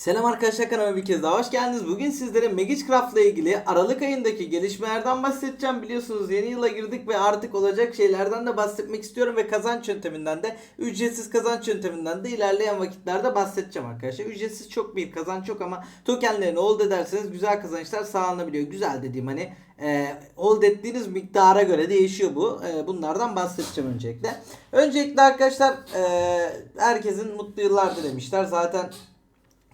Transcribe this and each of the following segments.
Selam arkadaşlar kanalıma bir kez daha hoş geldiniz. Bugün sizlere Magicraft ile ilgili Aralık ayındaki gelişmelerden bahsedeceğim. Biliyorsunuz yeni yıla girdik ve artık olacak şeylerden de bahsetmek istiyorum ve kazanç yönteminden de ücretsiz kazanç yönteminden de ilerleyen vakitlerde bahsedeceğim arkadaşlar. Ücretsiz çok bir kazanç yok ama tokenlerini hold ederseniz güzel kazançlar sağlanabiliyor. Güzel dediğim hani e, hold ettiğiniz miktara göre değişiyor bu. E, bunlardan bahsedeceğim öncelikle. Öncelikle arkadaşlar e, herkesin mutlu yıllar dilemişler. Zaten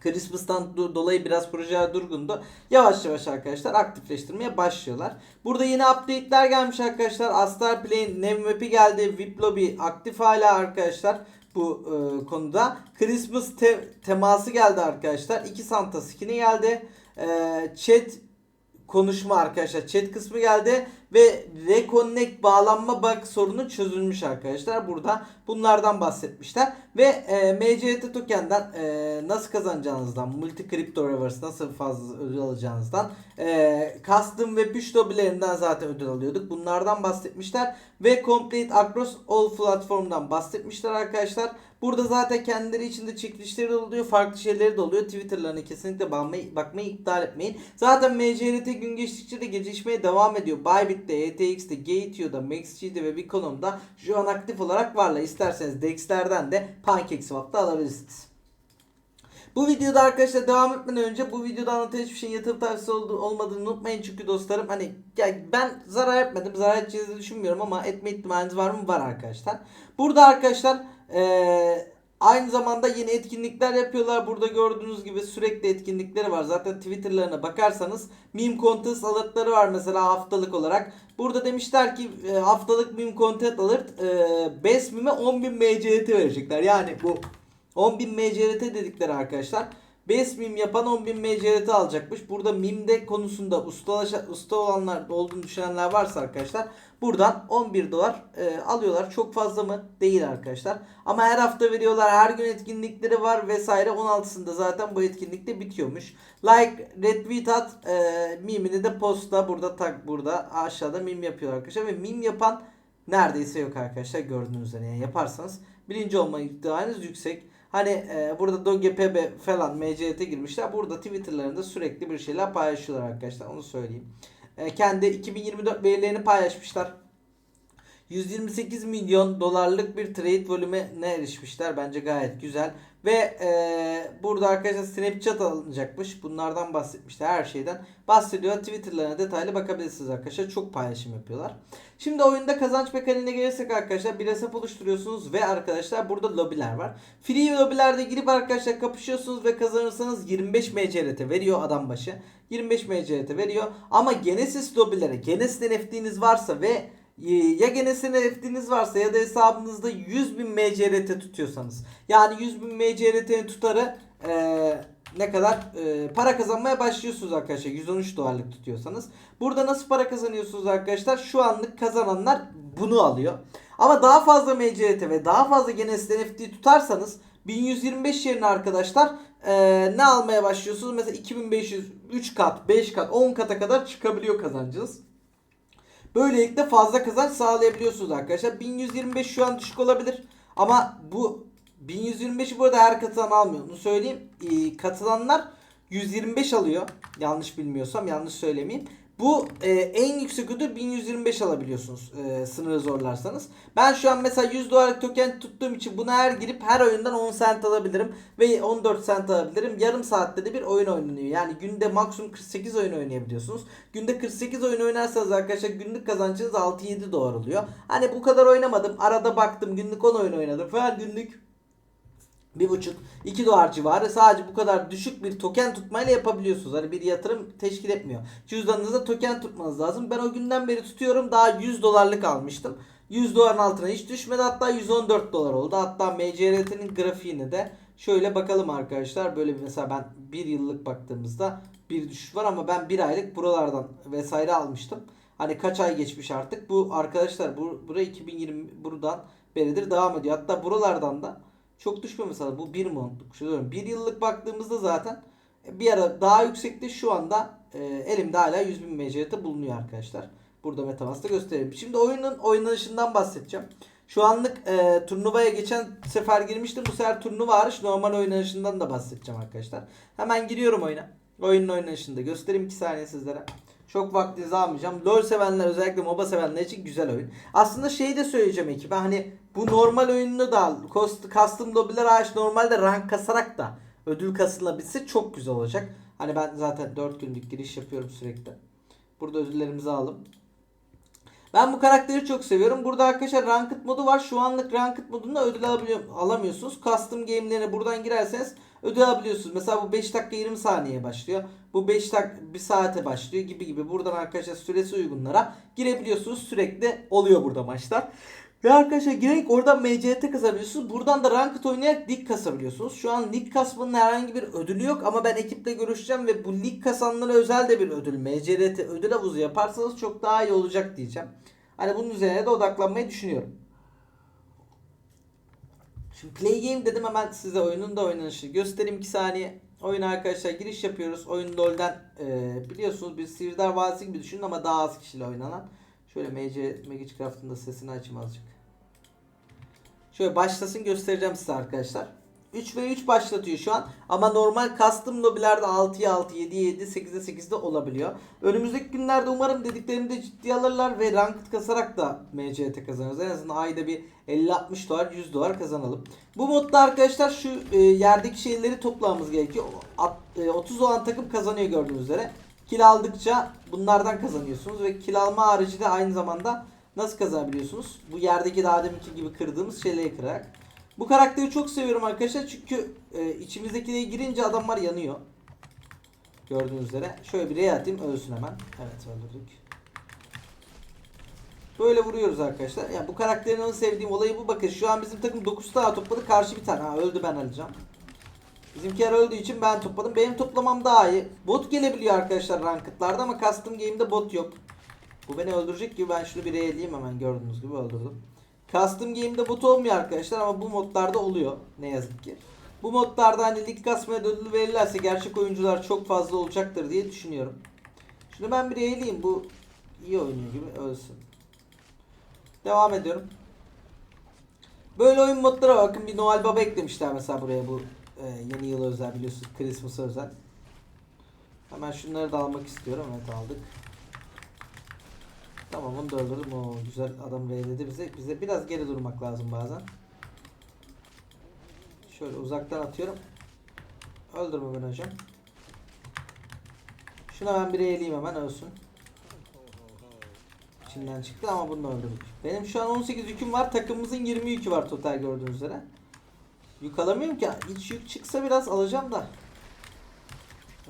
Christmas'tan do- dolayı biraz projeler durgundu. Yavaş yavaş arkadaşlar aktifleştirmeye başlıyorlar. Burada yeni update'ler gelmiş arkadaşlar. Astral Play'in Map'i geldi. VIP Lobby aktif hala arkadaşlar bu e, konuda. Christmas te- teması geldi arkadaşlar. 2 Santa skin'i geldi. E, chat konuşma arkadaşlar. Chat kısmı geldi ve reconnect bağlanma bug sorunu çözülmüş arkadaşlar. Burada bunlardan bahsetmişler. Ve e, MCT token'den e, nasıl kazanacağınızdan, multi crypto reverse nasıl fazla ödül alacağınızdan, e, custom ve push lobilerinden zaten ödül alıyorduk. Bunlardan bahsetmişler. Ve complete across all platform'dan bahsetmişler arkadaşlar. Burada zaten kendileri içinde çekilişleri de oluyor, farklı şeyleri de oluyor. Twitter'larına kesinlikle bakmayı, bakmayı iptal etmeyin. Zaten MCRT gün geçtikçe de gelişmeye devam ediyor. Bybit'te, ETX'te, Gateio'da, MaxG'de ve Biconom'da şu an aktif olarak varlar. İsterseniz DEX'lerden de PancakeSwap'ta alabilirsiniz. Bu videoda arkadaşlar devam etmeden önce bu videoda anlatan hiçbir şey yatırım tavsiyesi olmadığını unutmayın çünkü dostlarım hani ya ben zarar etmedim zarar edeceğinizi düşünmüyorum ama etme ihtimaliniz var mı? Var arkadaşlar. Burada arkadaşlar eee, aynı zamanda yeni etkinlikler yapıyorlar. Burada gördüğünüz gibi sürekli etkinlikleri var. Zaten Twitter'larına bakarsanız meme contest alertları var mesela haftalık olarak. Burada demişler ki e, haftalık meme content alert e, best meme 10.000 MCT verecekler. Yani bu 10.000 MCRT dedikleri arkadaşlar. Best meme yapan 10.000 MCRT alacakmış. Burada mimde konusunda ustalaşa, usta olanlar olduğunu düşünenler varsa arkadaşlar buradan 11 dolar e, alıyorlar. Çok fazla mı? Değil arkadaşlar. Ama her hafta veriyorlar. Her gün etkinlikleri var vesaire. 16'sında zaten bu etkinlik de bitiyormuş. Like, retweet at. E, mimini de posta. Burada tak burada. Aşağıda mim yapıyor arkadaşlar. Ve mim yapan neredeyse yok arkadaşlar. Gördüğünüz üzere. Yani yaparsanız birinci olma ihtimaliniz yüksek. Hani e, burada DogePB falan MCT girmişler. Burada Twitter'larında sürekli bir şeyler paylaşıyorlar arkadaşlar. Onu söyleyeyim. E, kendi 2024 verilerini paylaşmışlar. 128 milyon dolarlık bir trade volümüne erişmişler. Bence gayet güzel. Ve e, burada arkadaşlar Snapchat alınacakmış. Bunlardan bahsetmişler her şeyden. Bahsediyor. Twitter'larına detaylı bakabilirsiniz arkadaşlar. Çok paylaşım yapıyorlar. Şimdi oyunda kazanç mekaniğine gelirsek arkadaşlar bir hesap oluşturuyorsunuz ve arkadaşlar burada lobiler var. Free lobilerde girip arkadaşlar kapışıyorsunuz ve kazanırsanız 25 MCRT veriyor adam başı. 25 MCRT veriyor. Ama Genesis lobilere, Genesis NFT'niz varsa ve ya Genesis NFT'niz varsa ya da hesabınızda 100.000 MCRT tutuyorsanız yani 100.000 MCRT'nin tutarı eee ne kadar e, para kazanmaya başlıyorsunuz arkadaşlar 113 dolarlık tutuyorsanız. Burada nasıl para kazanıyorsunuz arkadaşlar? Şu anlık kazananlar bunu alıyor. Ama daha fazla MCRT ve daha fazla Genesis NFT tutarsanız 1125 yerine arkadaşlar e, ne almaya başlıyorsunuz? Mesela 2500 3 kat, 5 kat, 10 kata kadar çıkabiliyor kazancınız. Böylelikle fazla kazanç sağlayabiliyorsunuz arkadaşlar. 1125 şu an düşük olabilir. Ama bu 1125'i burada her katılan almıyor. Bunu söyleyeyim. Ee, katılanlar 125 alıyor. Yanlış bilmiyorsam yanlış söylemeyeyim. Bu e, en yüksek ödül 1125 alabiliyorsunuz e, sınırı zorlarsanız. Ben şu an mesela 100 dolarlık token tuttuğum için buna her girip her oyundan 10 cent alabilirim ve 14 cent alabilirim. Yarım saatte de bir oyun oynanıyor. Yani günde maksimum 48 oyun oynayabiliyorsunuz. Günde 48 oyun oynarsanız arkadaşlar günlük kazancınız 6-7 dolar oluyor. Hani bu kadar oynamadım. Arada baktım günlük 10 oyun oynadım falan günlük bir buçuk, iki dolar civarı sadece bu kadar düşük bir token tutmayla yapabiliyorsunuz. Hani bir yatırım teşkil etmiyor. Cüzdanınızda token tutmanız lazım. Ben o günden beri tutuyorum. Daha 100 dolarlık almıştım. 100 doların altına hiç düşmedi. Hatta 114 dolar oldu. Hatta MCRT'nin grafiğini de şöyle bakalım arkadaşlar. Böyle bir mesela ben bir yıllık baktığımızda bir düşüş var ama ben bir aylık buralardan vesaire almıştım. Hani kaç ay geçmiş artık. Bu arkadaşlar bu, bura 2020 buradan beridir devam ediyor. Hatta buralardan da çok düşmüyor mesela bu bir montluk. Şu diyorum, bir yıllık baktığımızda zaten bir ara daha yüksekti. Şu anda e, elimde hala 100 bin MCT bulunuyor arkadaşlar. Burada Metamask'ta göstereyim. Şimdi oyunun oynanışından bahsedeceğim. Şu anlık e, turnuvaya geçen sefer girmiştim. Bu sefer turnuva hariç normal oynanışından da bahsedeceğim arkadaşlar. Hemen giriyorum oyuna. Oyunun oynanışını da göstereyim 2 saniye sizlere. Çok vaktinizi almayacağım. LoL sevenler özellikle MOBA sevenler için güzel oyun. Aslında şeyi de söyleyeceğim ekibe hani bu normal oyununu da Custom lobiler hariç normalde rank kasarak da ödül kasılabilse çok güzel olacak. Hani ben zaten 4 günlük giriş yapıyorum sürekli. Burada ödüllerimizi alalım. Ben bu karakteri çok seviyorum. Burada arkadaşlar Ranked modu var. Şu anlık Ranked modunda ödül alamıyorsunuz. Custom game'lerine buradan girerseniz ödül alabiliyorsunuz. Mesela bu 5 dakika 20 saniyeye başlıyor. Bu 5 dakika 1 saate başlıyor gibi gibi. Buradan arkadaşlar süresi uygunlara girebiliyorsunuz. Sürekli oluyor burada maçlar. Ve arkadaşlar girerek oradan MCT kasabiliyorsunuz. Buradan da Ranked oynayarak lig kasabiliyorsunuz. Şu an lig kasmanın herhangi bir ödülü yok ama ben ekiple görüşeceğim ve bu lig kasanlara özel de bir ödül. MCRT ödül havuzu yaparsanız çok daha iyi olacak diyeceğim. Hani bunun üzerine de odaklanmayı düşünüyorum. Şimdi play game dedim hemen size oyunun da oynanışı göstereyim 2 saniye. Oyun arkadaşlar giriş yapıyoruz. Oyun LoL'den e, biliyorsunuz bir Sihirdar Vadisi gibi düşünün ama daha az kişiyle oynanan. Şöyle MC Magicraft'ın da sesini açayım azıcık. Şöyle başlasın göstereceğim size arkadaşlar. 3 ve 3 başlatıyor şu an. Ama normal custom lobilerde 6'ya 6, 7'ye 7, 8'e 8'de olabiliyor. Önümüzdeki günlerde umarım dediklerimi de ciddiye alırlar ve ranked kasarak da MCT kazanırız. En azından ayda bir 50-60 dolar, 100 dolar kazanalım. Bu modda arkadaşlar şu e, yerdeki şeyleri toplamamız gerekiyor. At- e, 30 olan takım kazanıyor gördüğünüz üzere. Kil aldıkça bunlardan kazanıyorsunuz ve kil alma harici de aynı zamanda nasıl kazanabiliyorsunuz? Bu yerdeki daha deminki gibi kırdığımız şeyleri kırarak. Bu karakteri çok seviyorum arkadaşlar çünkü e, içimizdekine girince adamlar yanıyor. Gördüğünüz üzere. Şöyle bir rey atayım ölsün hemen. Evet öldürdük. Böyle vuruyoruz arkadaşlar. Yani bu karakterin en sevdiğim olayı bu. Bakın şu an bizim takım 9 tane topladı. Karşı bir tane. Ha öldü ben alacağım. Bizimkiler öldüğü için ben topladım. Benim toplamam daha iyi. Bot gelebiliyor arkadaşlar ranked'larda ama custom game'de bot yok. Bu beni öldürecek gibi ben şunu bir edeyim hemen gördüğünüz gibi öldürdüm. Custom game'de bot olmuyor arkadaşlar ama bu modlarda oluyor ne yazık ki. Bu modlarda hani lig kasmaya ödül verirlerse gerçek oyuncular çok fazla olacaktır diye düşünüyorum. Şunu ben bir eğileyim bu iyi oynuyor gibi ölsün. Devam ediyorum. Böyle oyun modlara bakın bir Noel Baba eklemişler mesela buraya bu e, yeni yıl özel biliyorsunuz Christmas'a özel. Hemen şunları da almak istiyorum. Evet aldık. Tamam onu da öldürdüm. Oo, güzel adam verildi bize. Bize biraz geri durmak lazım bazen. Şöyle uzaktan atıyorum. Öldürme beni hocam. Şuna ben bir eğileyim hemen ölsün. İçinden çıktı ama bunu öldürdük. Benim şu an 18 yüküm var. Takımımızın 20 yükü var total gördüğünüz üzere. Yük alamıyorum ki. Hiç yük çıksa biraz alacağım da.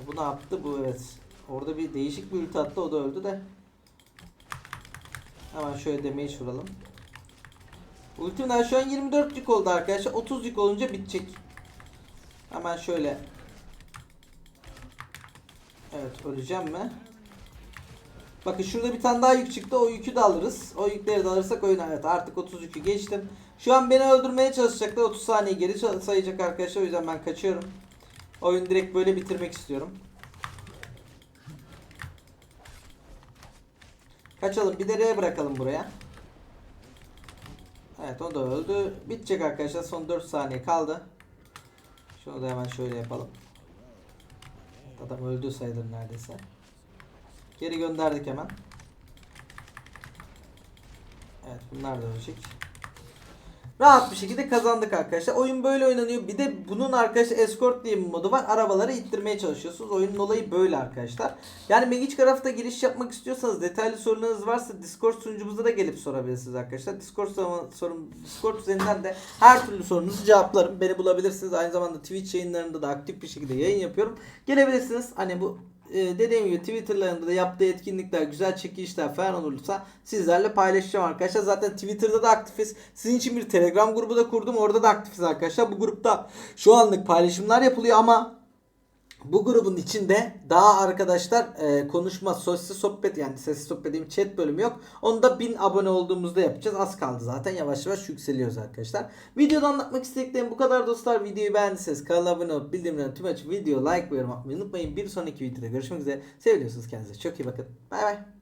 Bu ne yaptı? Bu evet. Orada bir değişik bir ulti attı. O da öldü de. Hemen şöyle damage vuralım. Ultim daha şu an 24 yük oldu arkadaşlar. 30 yük olunca bitecek. Hemen şöyle. Evet öleceğim mi? Bakın şurada bir tane daha yük çıktı. O yükü de alırız. O yükleri de alırsak oyun evet artık 30 yükü geçtim. Şu an beni öldürmeye çalışacaklar. 30 saniye geri sayacak arkadaşlar. O yüzden ben kaçıyorum. Oyunu direkt böyle bitirmek istiyorum. Kaçalım. Bir de R bırakalım buraya. Evet o da öldü. Bitecek arkadaşlar. Son 4 saniye kaldı. Şunu da hemen şöyle yapalım. Adam öldü sayılır neredeyse. Geri gönderdik hemen. Evet bunlar da ölecek. Rahat bir şekilde kazandık arkadaşlar. Oyun böyle oynanıyor. Bir de bunun arkadaşlar escort diye bir modu var. Arabaları ittirmeye çalışıyorsunuz. Oyunun olayı böyle arkadaşlar. Yani Magicraft'a giriş yapmak istiyorsanız detaylı sorularınız varsa Discord sunucumuzda da gelip sorabilirsiniz arkadaşlar. Discord sorun Discord üzerinden de her türlü sorunuzu cevaplarım. Beni bulabilirsiniz. Aynı zamanda Twitch yayınlarında da aktif bir şekilde yayın yapıyorum. Gelebilirsiniz. Hani bu e, dediğim gibi Twitter'larında da yaptığı etkinlikler, güzel çekilişler falan olursa sizlerle paylaşacağım arkadaşlar. Zaten Twitter'da da aktifiz. Sizin için bir Telegram grubu da kurdum. Orada da aktifiz arkadaşlar. Bu grupta şu anlık paylaşımlar yapılıyor ama bu grubun içinde daha arkadaşlar e, konuşma, sosyal sohbet yani sesli sohbet dediğim chat bölümü yok. Onu da 1000 abone olduğumuzda yapacağız. Az kaldı zaten. Yavaş yavaş yükseliyoruz arkadaşlar. Videoda anlatmak istediklerim bu kadar dostlar. Videoyu beğendiyseniz kanala abone olup bildirimleri tüm açıp video like ve yorum atmayı unutmayın. Bir sonraki videoda görüşmek üzere. Seviyorsunuz kendinize. Çok iyi bakın. Bay bay.